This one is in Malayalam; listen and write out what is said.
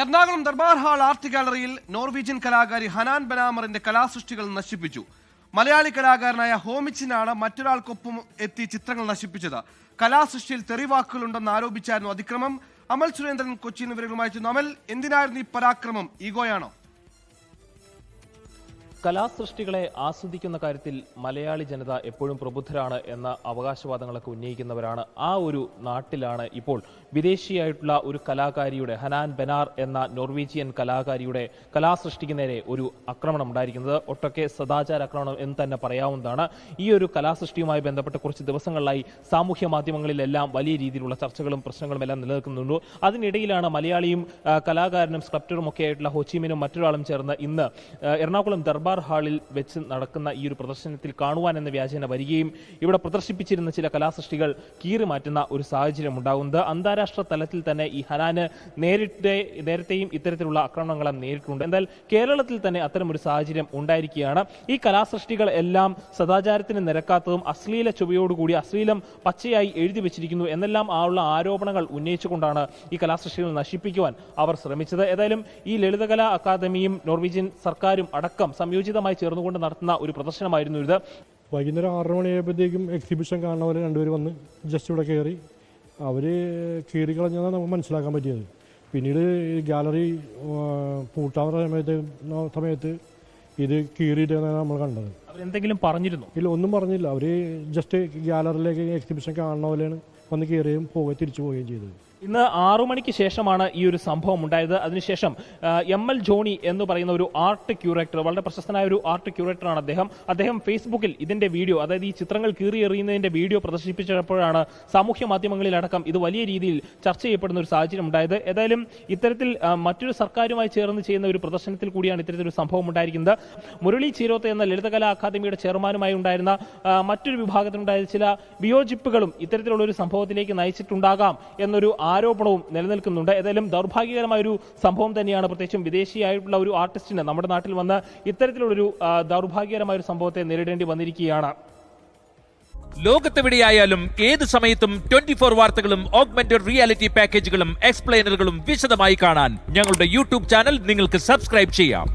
എറണാകുളം ദർബാർ ഹാൾ ആർട്ട് ഗാലറിയിൽ നോർവീജിയൻ കലാകാരി ഹനാൻ ബനാമറിന്റെ കലാസൃഷ്ടികൾ നശിപ്പിച്ചു. മലയാളി കലാകാരനായ ഹോമിച്ചിനാണ് മറ്റൊരാൾക്കൊപ്പം എത്തി ചിത്രങ്ങൾ നശിപ്പിച്ചത്. കലാസൃഷ്ടിയിൽ തെറിവാക്കുകളുണ്ടെന്ന് ആരോപിച്ചായിരുന്നു അതിക്രമം. അമൽ സുരേന്ദ്രൻ കൊച്ചിയിൽ വിവരങ്ങളുമായി അമൽ എന്തിനായിരുന്നു ഈ പരാക്രമം? ഈഗോയാണോ? കലാസൃഷ്ടികളെ ആസ്വദിക്കുന്ന കാര്യത്തിൽ മലയാളി ജനത എപ്പോഴും പ്രബുദ്ധരാണ് എന്ന അവകാശവാദങ്ങളൊക്കെ ഉന്നയിക്കുന്നവരാണ് ആ ഒരു നാട്ടിലാണ് ഇപ്പോൾ വിദേശിയായിട്ടുള്ള ഒരു കലാകാരിയുടെ ഹനാൻ ബെനാർ എന്ന നോർവീജിയൻ കലാകാരിയുടെ കലാസൃഷ്ടിക്ക് നേരെ ഒരു ആക്രമണം ഉണ്ടായിരിക്കുന്നത്. ഒട്ടൊക്കെ സദാചാര ആക്രമണം എന്ന് തന്നെ പറയാവുന്നതാണ്. ഈ ഒരു കലാസൃഷ്ടിയുമായി ബന്ധപ്പെട്ട് കുറച്ച് ദിവസങ്ങളിലായി സാമൂഹ്യ മാധ്യമങ്ങളിലെല്ലാം വലിയ രീതിയിലുള്ള ചർച്ചകളും പ്രശ്നങ്ങളും എല്ലാം നിലനിൽക്കുന്നുണ്ട്. അതിനിടയിലാണ് മലയാളിയും കലാകാരനും സ്ക്രപ്റ്ററും ഒക്കെ ആയിട്ടുള്ള ഹോച്ചിമിനും മറ്റൊരാളും ചേർന്ന് ഇന്ന് എറണാകുളം ദർബാർ ഹാളിൽ വെച്ച് നടക്കുന്ന ഈ ഒരു പ്രദർശനത്തിൽ കാണുവാൻ എന്ന വ്യാജേന വരികയും ഇവിടെ പ്രദർശിപ്പിച്ചിരുന്ന ചില കലാസൃഷ്ടികൾ കീറി മാറ്റുന്ന ഒരു സാഹചര്യം ഉണ്ടാകുന്നത്. അന്താരാഷ്ട്ര തലത്തിൽ തന്നെ ഈ ഹനാന് നേരിട്ട് നേരത്തെയും ഇത്തരത്തിലുള്ള ആക്രമണങ്ങളെ നേരിട്ടുണ്ട് എന്നാൽ കേരളത്തിൽ തന്നെ അത്തരം ഒരു സാഹചര്യം ഉണ്ടായിരിക്കുകയാണ്. ഈ കലാസൃഷ്ടികൾ എല്ലാം സദാചാരത്തിന് നിരക്കാത്തതും അശ്ലീല ചുവയോടുകൂടി അശ്ലീലം പച്ചയായി എഴുതി വെച്ചിരിക്കുന്നു എന്നെല്ലാം ആ ഉള്ള ആരോപണങ്ങൾ ഉന്നയിച്ചുകൊണ്ടാണ് ഈ കലാസൃഷ്ടികൾ നശിപ്പിക്കുവാൻ അവർ ശ്രമിച്ചത്. ഏതായാലും ഈ ലളിതകലാ അക്കാദമിയും നോർവീജിയൻ സർക്കാരും അടക്കം സംയോജിതമായി ചേർന്നുകൊണ്ട് നടത്തുന്ന ഒരു പ്രദർശനമായിരുന്നു ഇത്. വൈകുന്നേരം ആറര മണിയായപ്പോഴത്തേക്കും എക്സിബിഷൻ കാണുന്നവർ രണ്ടുപേർ വന്ന് ജസ്റ്റ് ഇവിടെ കയറി അവർ കീറി കളഞ്ഞതാണ് നമുക്ക് മനസ്സിലാക്കാൻ പറ്റിയത്. പിന്നീട് ഈ ഗാലറി പൂട്ടാവുന്ന സമയത്ത് സമയത്ത് ഇത് കീറിയിട്ടാണ് നമ്മൾ കണ്ടത്. അവരെന്തെങ്കിലും പറഞ്ഞിരുന്നു? ഇല്ല ഒന്നും പറഞ്ഞില്ല. അവർ ജസ്റ്റ് ഗാലറിയിലേക്ക് എക്സിബിഷൻ കാണുന്ന പോലെയാണ് വന്ന് കയറുകയും പോവുകയും തിരിച്ചു പോവുകയും ചെയ്തത്. ഇന്ന് ആറു മണിക്ക് ശേഷമാണ് ഈ ഒരു സംഭവം ഉണ്ടായത്. അതിനുശേഷം എം എൽ ജോണി എന്ന് പറയുന്ന ഒരു ആർട്ട് ക്യൂറേറ്റർ വളരെ പ്രശസ്തനായ ഒരു ആർട്ട് ക്യൂറേറ്ററാണ് അദ്ദേഹം. അദ്ദേഹം ഫേസ്ബുക്കിൽ ഇതിന്റെ വീഡിയോ അതായത് ഈ ചിത്രങ്ങൾ കീറി എറിയുന്നതിന്റെ വീഡിയോ പ്രദർശിപ്പിച്ചപ്പോഴാണ് സാമൂഹ്യ മാധ്യമങ്ങളിലടക്കം ഇത് വലിയ രീതിയിൽ ചർച്ച ചെയ്യപ്പെടുന്ന ഒരു സാഹചര്യം ഉണ്ടായത്. ഏതായാലും ഇത്തരത്തിൽ മറ്റൊരു സർക്കാരുമായി ചേർന്ന് ചെയ്യുന്ന ഒരു പ്രദർശനത്തിൽ കൂടിയാണ് ഇത്തരത്തിലൊരു സംഭവം ഉണ്ടായിരിക്കുന്നത്. മുരളി ചീരോത്ത് എന്ന ലളിതകലാ അക്കാദമിയുടെ ചെയർമാനുമായി ഉണ്ടായിരുന്ന മറ്റൊരു വിഭാഗത്തിനുണ്ടായ ചില വിയോജിപ്പുകളും ഇത്തരത്തിലുള്ള ഒരു സംഭവത്തിലേക്ക് നയിച്ചിട്ടുണ്ടാകാം എന്നൊരു ആരോപണവും നിലനിൽക്കുന്നുണ്ട്. ഏതായാലും ദൗർഭാഗ്യകരമായ ഒരു സംഭവം തന്നെയാണ് പ്രത്യേകിച്ചും വിദേശിയായിട്ടുള്ള ഒരു ആർട്ടിസ്റ്റിന് നമ്മുടെ നാട്ടിൽ വന്ന് ഇത്തരത്തിലുള്ളൊരു ദൗർഭാഗ്യകരമായ ഒരു സംഭവത്തെ നേരിടേണ്ടി വന്നിരിക്കുകയാണ്. ലോകത്തെവിടെയായാലും ഏത് സമയത്തും ട്വന്റി ഫോർ വാർത്തകളും ഓഗ്മെന്റഡ് റിയാലിറ്റി പാക്കേജുകളും എക്സ്പ്ലെയിനറുകളും വിശദമായി കാണാൻ ഞങ്ങളുടെ യൂട്യൂബ് ചാനൽ നിങ്ങൾക്ക് സബ്സ്ക്രൈബ് ചെയ്യാം.